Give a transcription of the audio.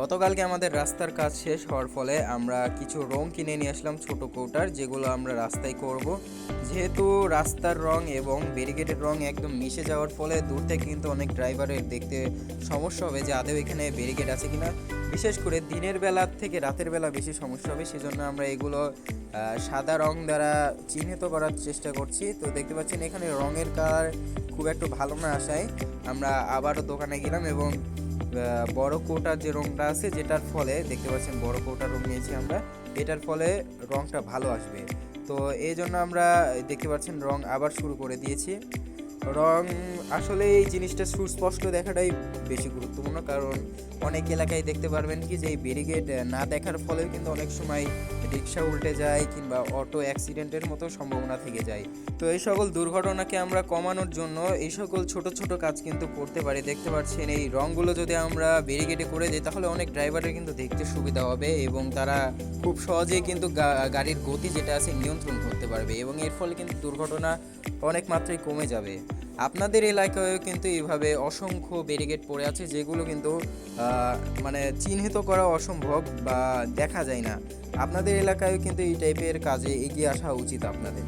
গতকালকে আমাদের রাস্তার কাজ শেষ হওয়ার ফলে আমরা কিছু রং কিনে নিয়ে আসলাম ছোট কৌটার, যেগুলো আমরা রাস্তায় করব। যেহেতু রাস্তার রং এবং ব্যারিকেডের রং একদম মিশে যাওয়ার ফলে দূর থেকে কিন্তু অনেক ড্রাইভারের দেখতে সমস্যা হবে যে আদৌ এখানে ব্যারিকেড আছে কিনা। বিশেষ করে দিনের বেলা থেকে রাতের বেলা বেশি সমস্যা হবে, সেজন্য আমরা এগুলো সাদা রং দ্বারা চিহ্নিত করার চেষ্টা করছি। তো দেখতে পাচ্ছেন এখানে রঙের কালার খুব একটু ভালো না আসায়। আমরা আবারও দোকানে গেলাম এবং বড় কোটার যে রংটা আছে, যেটার ফলে, দেখতে পাচ্ছেন বড় কোটার রং নিয়েছি আমরা, এটার ফলে রংটা ভালো আসবে। তো এই জন্য আমরা, দেখতে পাচ্ছেন রং আবার শুরু করে দিয়েছি। রং আসলে এই জিনিসটা সুস্পষ্ট দেখাটাই বেশি গুরুত্বপূর্ণ, কারণ অনেক এলাকায় দেখতে পারবেন কি যে এই ব্যারিকেড না দেখার ফলে কিন্তু অনেক সময় রিক্সা উল্টে যায় কিংবা অটো অ্যাক্সিডেন্টের মতো সম্ভাবনা থেকে যায়। তো এই সকল দুর্ঘটনাকে আমরা কমানোর জন্য এই সকল ছোট ছোট কাজ কিন্তু করতে পারি। দেখতে পাচ্ছেন এই রঙগুলো যদি আমরা ব্যারিকেডে করে দিই, তাহলে অনেক ড্রাইভারের কিন্তু দেখতে সুবিধা হবে এবং তারা খুব সহজেই কিন্তু গাড়ির গতি যেটা আছে নিয়ন্ত্রণ করতে পারবে এবং এর ফলে কিন্তু দুর্ঘটনা অনেক মাত্রায় কমে যাবে। আপনাদের এলাকায়ও কিন্তু এইভাবে অসংখ্য ব্যারিকেড পড়ে আছে, যেগুলো কিন্তু মানে চিহ্নিত করা অসম্ভব বা দেখা যায় না। আপনাদের এলাকায়ও কিন্তু এই টাইপের কাজে এগিয়ে আসা উচিত আপনাদের।